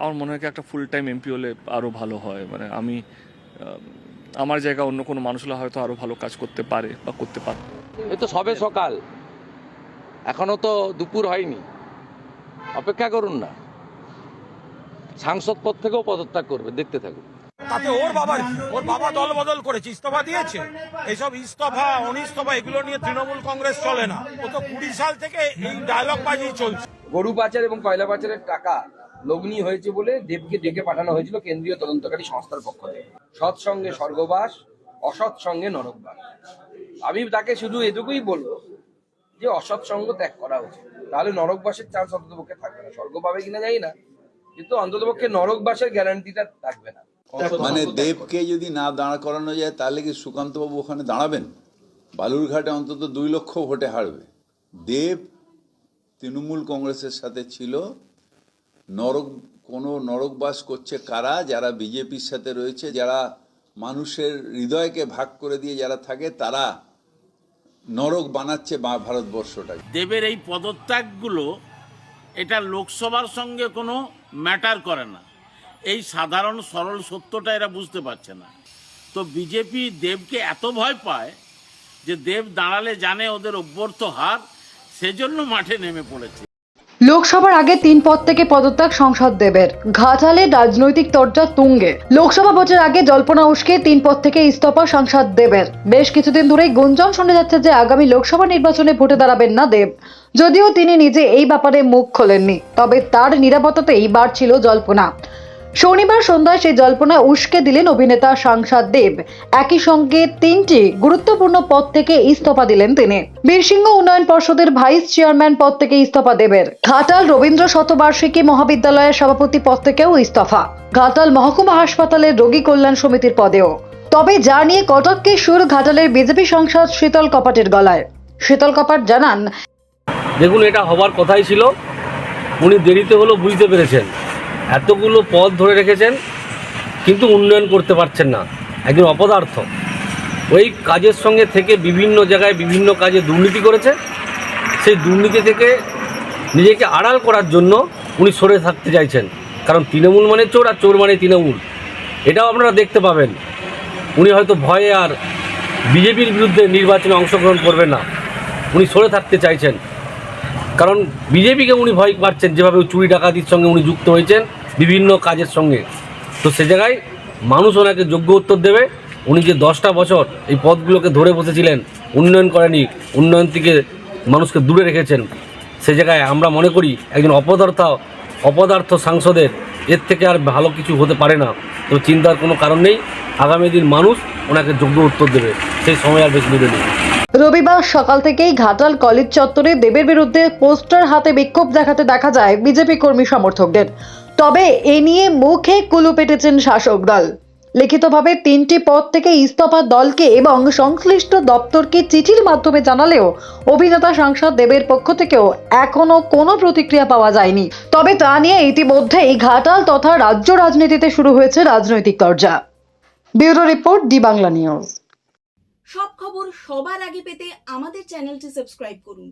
আমার মনে হয় কি একটা ফুল টাইম এমপি হলে আরও ভালো হয়। মানে আমি আমার জায়গা অন্য কোনো মানুষ হলে হয়তো আরও ভালো কাজ করতে পারে বা করতে পারে। এই তো সবে সকাল। এখনও তো দুপুর হয়নি। অপেক্ষা করুন না। সাংসদ পদ থেকেও পদত্যাগ করবে দেখতে থাকুন। তাতে ওর বাবার ওর বাবা দল বদল করেছে ইস্তফা দিয়েছে। এইসব ইস্তফা অনিস্তফা এগুলো নিয়ে তৃণমূল কংগ্রেস চলে না। ও তো কুড়ি সাল থেকে এই ডায়লগ বাজি চলছে। গরু পাচার এবং কয়লা পাচারের টাকা লগ্নি হয়েছে বলে দেবকে ডেকে পাঠানো হয়েছিল কেন্দ্রীয় তদন্তকারী সংস্থার পক্ষ থেকে। সৎ সঙ্গে স্বর্গবাস, অসৎ সঙ্গে নরকবাস। আমি তাকে শুধু এটুকুই বলব যে অসৎ সঙ্গ ত্যাগ করা উচিত। তাহলে নরকবাসের চান্স অন্ততপক্ষে থাকবে না। স্বর্গ পাবে কিনা জানি না, কিন্তু অন্ততপক্ষে নরকবাসের গ্যারান্টিটা থাকবে না। মানে দেবকে যদি না দাঁড় করানো যায়, তাহলে কি সুকান্তবাবু ওখানে দাঁড়াবেন? বালুরঘাটে অন্তত দুই লক্ষ ভোটে হারবে। দেব তৃণমূল কংগ্রেসের সাথে ছিল নরক, কোনো নরকবাস করছে কারা? যারা বিজেপির সাথে রয়েছে, যারা মানুষের হৃদয়কে ভাগ করে দিয়ে যারা থাকে, তারা নরক বানাচ্ছে ভারতবর্ষটাকে। দেবের এই পদত্যাগগুলো এটা লোকসভার সঙ্গে কোনো ম্যাটার করে না। এই সাধারণ সরল সত্যটা এরা বুঝতে পারছে না। তো বিজেপি দেবকে এত ভয় পায় যে দেব দাঁড়ালে জানে ওদের অভ্যর্থ হার, সেজন্য মাঠে নেমে পড়েছে। লোকসভার আগে তিন পদ থেকে পদত্যাগ সংসদ দেবের। ঘাটালে রাজনৈতিক তরজা তুঙ্গে। লোকসভা ভোটের আগে জল্পনা উস্কে তিন পদ থেকে ইস্তফা সংসদ দেবের। বেশ কিছুদিন ধরেই গুঞ্জন শোনা যাচ্ছে যে আগামী লোকসভা নির্বাচনে ভোটে দাঁড়াবেন না দেব। যদিও তিনি নিজে এই ব্যাপারে মুখ খোলেননি, তবে তার নিরাপত্তাতেই বাড়ছিল জল্পনা। শনিবার সন্ধ্যায় সেই জল্পনা উস্কে দিলেন অভিনেতা সাংসদ দেব। একই সঙ্গে তিনটি গুরুত্বপূর্ণ পদ থেকে ইস্তফা দিলেন তিনি। বীরসিংহ উন্নয়ন পর্ষদের ভাইস চেয়ারম্যান পদ থেকে ইস্তফা দেবের। ঘাটাল রবীন্দ্র শতবার্ষিকী মহাবিদ্যালয়ের সভাপতি পদ থেকেও ইস্তফা। ঘাটাল মহকুমা হাসপাতালের রোগী কল্যাণ সমিতির পদেও। তবে যা নিয়ে কটককে সুর ঘাটালের বিজেপি সাংসদ শীতল কপাটের গলায়। শীতল কপাট জানান, দেখুন, এটা হবার কথাই ছিল। উনি দেরিতে হলেও বুঝতে পেরেছেন। এতগুলো পদ ধরে রেখেছেন, কিন্তু উন্নয়ন করতে পারছেন না। একজন অপদার্থ। ওই কাজের সঙ্গে থেকে বিভিন্ন জায়গায় বিভিন্ন কাজে দুর্নীতি করেছে। সেই দুর্নীতি থেকে নিজেকে আড়াল করার জন্য উনি সরে থাকতে চাইছেন। কারণ তৃণমূল মানে চোর আর চোর মানে তৃণমূল। এটাও আপনারা দেখতে পাবেন। উনি হয়তো ভয়ে আর বিজেপির বিরুদ্ধে নির্বাচনে অংশগ্রহণ করবেন না। উনি সরে থাকতে চাইছেন। কারণ বিজেপিকে উনি ভয় পাচ্ছেন যেভাবে চুরি ডাকাতির সঙ্গে উনি যুক্ত হয়েছেন বিভিন্ন কাজের সঙ্গে। তো সে জায়গায় মানুষ ওনাকে যোগ্য উত্তর দেবে। উনি যে দশটা বছর এই পদগুলোকে ধরে বসেছিলেন, উন্নয়ন করেনি, উন্নয়ন থেকে মানুষকে দূরে রেখেছেন, সে জায়গায় আমরা মনে করি একজন অপদার্থ অপদার্থ সাংসদের এর থেকে আর ভালো কিছু হতে পারে না। তো চিন্তার কোনো কারণ নেই। আগামী দিন মানুষ ওনাকে যোগ্য উত্তর দেবে। সেই সময় আর বেশি দূরে নেই। রবিবার সকাল থেকেই ঘাটাল কলেজ চত্বরে দেবের বিরুদ্ধে পোস্টার হাতে বিক্ষোভ দেখাতে দেখা যায় বিজেপি কর্মী সমর্থকদের। তবে এ নিয়ে মুখে কুলু পেটেছেন শাসক দল। লিখিতভাবে তিনটি পদ থেকে ইস্তফা দলকে এবং সংশ্লিষ্ট দপ্তরকে চিঠির মাধ্যমে জানালেও অভিনেতা সাংসদ দেবের পক্ষ থেকেও এখনও কোনো প্রতিক্রিয়া পাওয়া যায়নি। তবে তা নিয়ে ইতিমধ্যেই ঘাটাল তথা রাজ্য রাজনীতিতে শুরু হয়েছে রাজনৈতিক দরজা bureau report the Bangla news. সব খবর সবার আগে পেতে আমাদের চ্যানেলটি সাবস্ক্রাইব করুন।